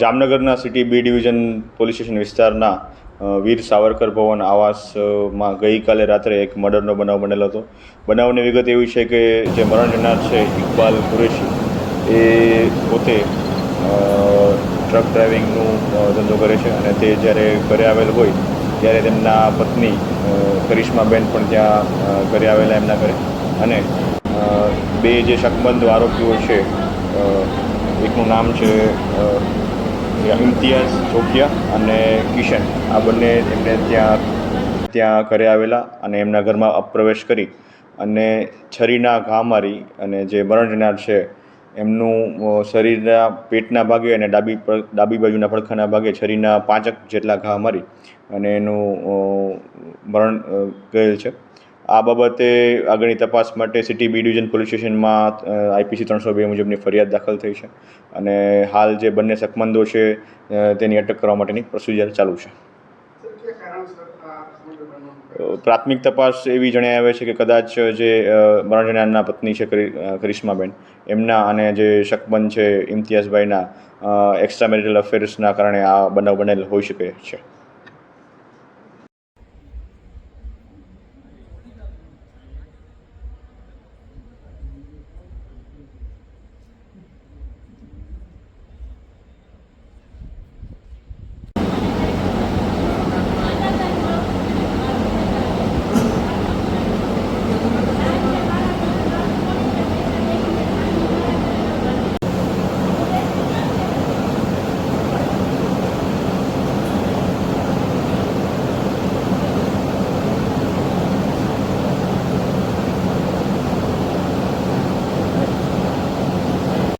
જામનગરના city B division police station વિસ્તારના વીર સાવરકર ભવન આવાસમાં ગઈકાલે રાત્રે એક મર્ડરનો બનાવ બનેલો હતો. બનાવની વિગત એવી છે કે જે મરણ જનાર છે ઇકબાલ કુરેશી. એ પોતે ટ્રક ડ્રાઇવિંગનું ધંધો કરે છે અને તે જ્યારે ઘરે આવેલ હોય ત્યારે તેમના પત્ની કરિશ્માબેન પણ ત્યાં ઘરે આવેલા એમના ઘરે. અને બે જે શકમંદ આરોપીઓ છે અ, નામ છે ઇમ્તિયાઝ ચોકિયા અને કિશન. આ બંને એમને ત્યાં ત્યાં ઘરે આવેલા અને એમના ઘરમાં અપ્રવેશ કરી અને છરીના ઘા મારી અને જે મરણ જનાર છે એમનું શરીરના પેટના ભાગે અને ડાબી ડાબી બાજુના પડખાના ભાગે છરીના પાંચક જેટલા ઘા મારી અને એનું મરણ કરેલ છે. આ બાબતે આગળની તપાસ માટે સિટી બી ડિવિઝન પોલીસ સ્ટેશનમાં આઈપીસી ત્રણસો બે મુજબની ફરિયાદ દાખલ થઈ છે. અને હાલ જે બંને શકમંદો છે તેની અટક કરવા માટેની પ્રોસિજર ચાલુ છે. પ્રાથમિક તપાસ એવી જણાઈ આવે છે કે કદાચ જે મરણ જનારના પત્ની છે કરિશ્માબેન, એમના અને જે શકમંદ છે ઇમ્તિયાઝભાઈના એક્સ્ટ્રા મેરિટલ અફેર્સના કારણે આ બનાવ બનેલ હોઈ શકે છે.